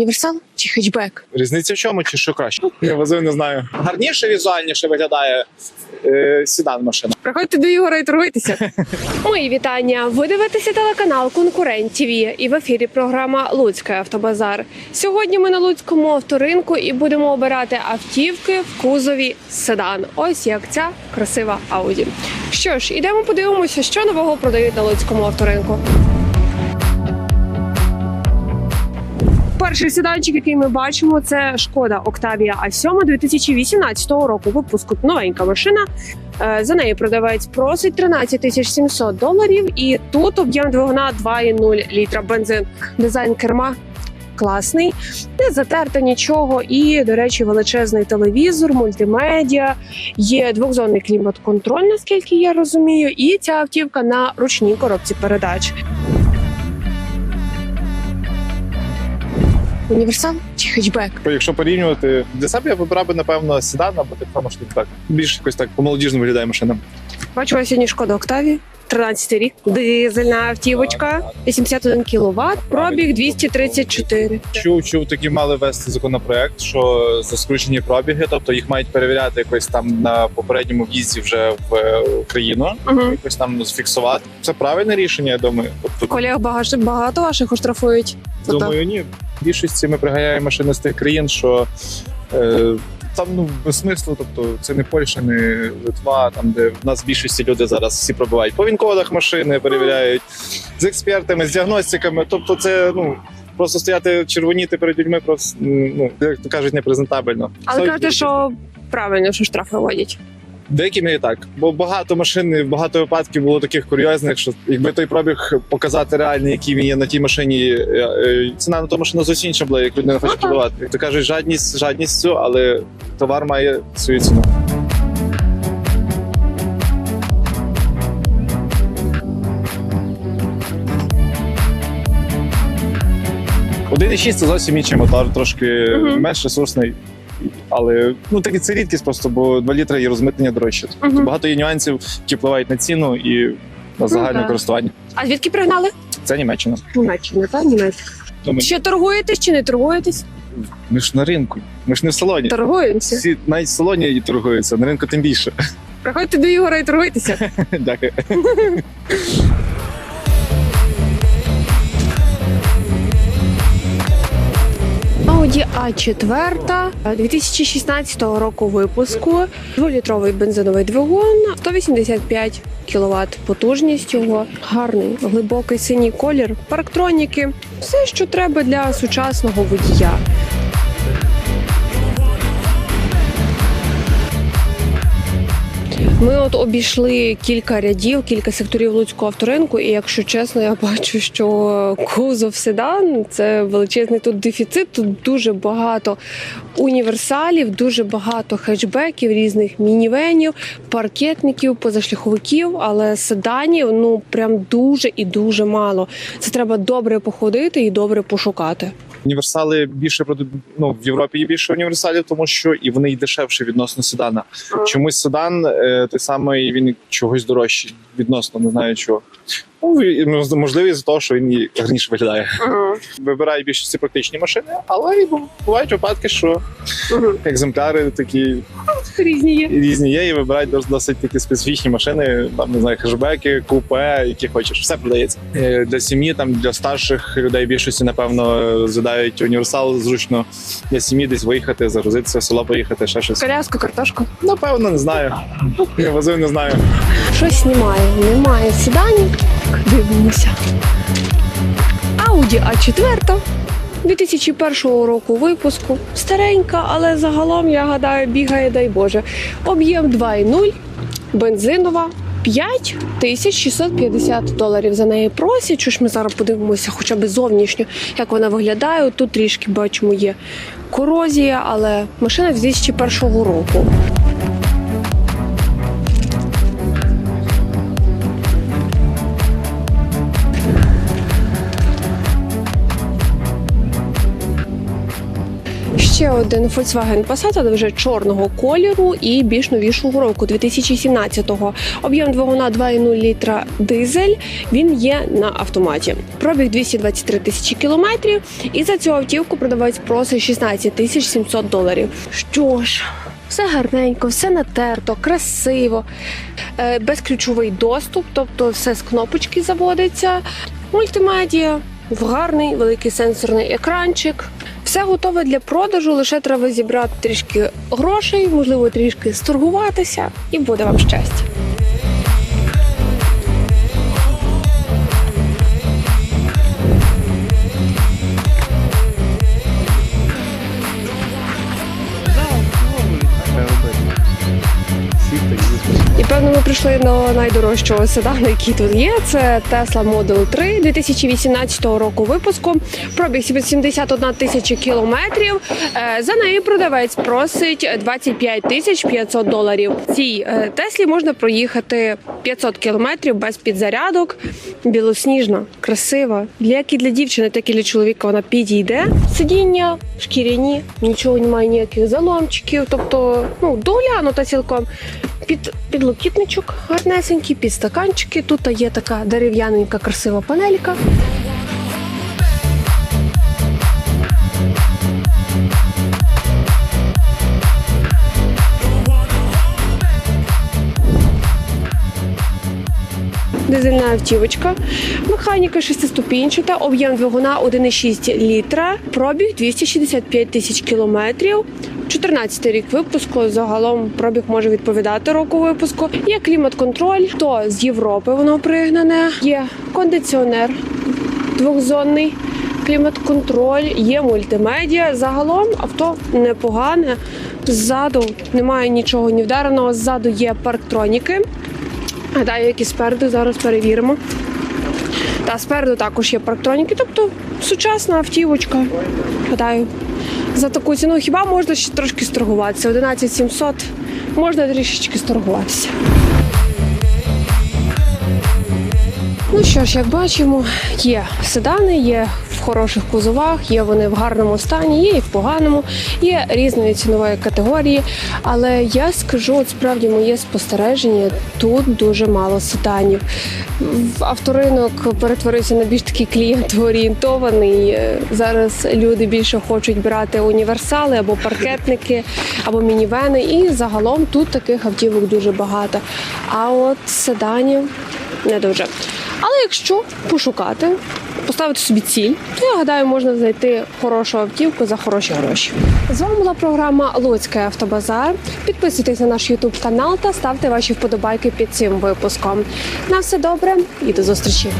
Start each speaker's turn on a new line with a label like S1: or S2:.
S1: Універсал чи хетчбек?
S2: Різниця в чому чи що краще? Я возив, не знаю. Гарніше візуальніше виглядає е, сідан машина.
S1: Приходьте до Ігора і торгуйтеся. Мої вітання. Ви дивитеся телеканал Конкурент ТВ і в ефірі програма Луцький автобазар. Сьогодні ми на Луцькому авторинку і будемо обирати автівки в кузові седан. Ось як ця красива Ауді. Що ж, ідемо подивимося, що нового продають на Луцькому авторинку. Перший седанчик, який ми бачимо, це шкода Octavia A7 2018 року. Випуску новенька машина. Е, За неї продавець просить 13 тисяч 700 доларів, і тут об'єм двигуна 2,0 літра бензин. Дизайн керма класний, не затерто нічого. І, до речі, величезний телевізор, мультимедіа, є двохзонний клімат-контроль, наскільки я розумію, і ця автівка на ручній коробці передач. Універсал чи хетчбек?
S2: Якщо порівнювати для себе, я вибирав би, напевно, седан або так само, що так. Більш якось так по-молодіжному виглядає машина.
S1: Бачу, я сьогодні шкода Октаві. 13 рік, дизельна автівочка, 81 кВт, пробіг 234.
S2: Чув, чув, такі мали вести законопроект, що за скручені пробіги, тобто їх мають перевіряти якось там на попередньому в'їзді вже в Україну,
S1: Угу.
S2: якось там зафіксувати. Це правильне рішення, я думаю. Тобто,
S1: Колег багато, багато ваших оштрафують.
S2: Думаю, ні. Більшості ми приганяємо машини з тих країн, що е, там ну без смислу, тобто це не Польща, не Литва, там де в нас в більшості люди зараз всі пробивають по він-кодах машини, перевіряють з експертами, з діагностиками. Тобто, це ну. Просто стояти червоніти перед людьми, просто ну як то кажуть, непрезентабельно.
S1: Але кажете, що правильно, що штрафи вводять.
S2: Деякими і так, бо багато машин, багато випадків було таких курйозних, що якби той пробіг показати реальний, який він є на тій машині, е, е, ціна на ту машину зовсім інша була, як людина хоче
S1: Ага.
S2: продавати. Як то кажуть, жадність жадністю, але товар має свою ціну. Один і шість це зовсім інший мотор, трошки
S1: Мгм.
S2: менш ресурсний. Але ну таки це рідкість просто, бо 2 літра і розмитнення дорожче. Тобто
S1: Мгм.
S2: багато є нюансів, які впливають на ціну і на загальне
S1: да.
S2: користування.
S1: А звідки пригнали?
S2: Це Німеччина.
S1: Німеччина, так?
S2: Ну, ми,
S1: Ще торгуєтесь чи не торгуєтесь?
S2: ми ж на ринку, ми ж не в салоні.
S1: Торгуємося.
S2: Всі навіть в салоні і торгуються, на ринку тим більше.
S1: Приходьте до Ігора і торгуйтеся.
S2: Дякую.
S1: Audi A4 2016 року випуску, 2-літровий бензиновий двигун, 185 кВт потужність його, гарний глибокий синій колір, парктроніки, все, що треба для сучасного водія. Ми от обійшли кілька рядів, кілька секторів Луцького авторинку, і якщо чесно, я бачу, що кузов седан це величезний тут дефіцит. Тут дуже багато універсалів, дуже багато хетчбеків, різних мінівенів, паркетників, позашляховиків, але седанів ну прям дуже і дуже мало. Це треба добре походити і добре пошукати.
S2: Універсали більше ну, в Європі є більше універсалів, тому що і вони й дешевші відносно седана. Чомусь седан е, той самий він чогось дорожчий відносно, не знаю чого. Ну, і, можливо, із-за того, що він гарніше виглядає. Вибираю більшості практичні машини, але і бувають випадки, що екземпляри такі
S1: Різні є.
S2: різні є, і вибирають дос- досить такі специфічні машини, там не знаю, хешбеки, купе, які хочеш, все продається. Е, Для сім'ї, там для старших людей більшості, напевно, задають універсал зручно для сім'ї десь виїхати, загрузитися, в село поїхати, ще щось.
S1: Коляску, картошку.
S2: Напевно, не знаю. Я возив, не знаю.
S1: Щось немає. Немає. Так, Дивимося. Audi A4 2001 року випуску. Старенька, але загалом, я гадаю, бігає, дай Боже. Об'єм 2,0, бензинова. 5650 доларів за неї просять. Що ж ми зараз подивимося, хоча б зовнішньо, як вона виглядає. Тут трішки бачимо є корозія, але машина з 2001 року. Ще один Volkswagen Passat, але вже чорного кольору і більш новішого року 2017-го. Об'єм двигуна 2,0 літра дизель. Він є на автоматі. Пробіг 223 тисячі кілометрів. І за цю автівку продавець просить 16 тисяч 700 доларів. Що ж. Все гарненько, все натерто, красиво, Е, безключовий доступ, тобто все з кнопочки заводиться. Мультимедіа, в гарний великий сенсорний екранчик. Все готове для продажу, лише треба зібрати трішки грошей, можливо, трішки сторгуватися, і буде вам щастя. І певно, ми прийшли до найдорожчого седану, який тут є. Це Tesla Model 3 2018 року випуску. Пробіг 71 тисяча кілометрів. Е, За неї продавець просить 25 тисяч 500 доларів. Цій е, Теслі можна проїхати 500 кілометрів без підзарядок. Білосніжна, красива. Як і для дівчини, так і для чоловіка вона підійде. Сидіння шкіряні, нічого немає ніяких заломчиків. Тобто, ну доглянута цілком. Під підлокітничок гарнесенький, підстаканчики. Тут є така дерев'яненька красива панелька. Дизельна автівочка, механіка шестиступінчата, об'єм двигуна 1,6 літра, пробіг 265 тисяч кілометрів. 14 рік випуску. Загалом пробіг може відповідати року випуску. Є клімат-контроль, то з Європи воно пригнане. Є кондиціонер двохзонний. Клімат-контроль, є мультимедіа. Загалом авто непогане. Ззаду немає нічого ні вдареного. Ззаду є парктроніки. Гадаю, які спереду зараз перевіримо. Та спереду також є парктроніки, тобто сучасна автівочка. Гадаю, за таку ціну хіба можна ще трошки сторгуватися? 11 700 можна трішечки сторгуватися. Ну що ж, як бачимо, є седани, є хороших кузовах, є вони в гарному стані, є і в поганому, є різної цінової категорії. Але я скажу, от справді моє спостереження, тут дуже мало седанів. Авторинок перетворився на більш такий клієнтоорієнтований. Е, Зараз люди більше хочуть брати універсали або паркетники, або мінівени. І загалом тут таких автівок дуже багато. А от седанів не дуже. Але якщо пошукати, поставити собі ціль, то я гадаю, можна знайти хорошу автівку за хороші гроші. З вами була програма Луцький автобазар. Підписуйтесь на наш Ютуб канал та ставте ваші вподобайки під цим випуском. На все добре і до зустрічі!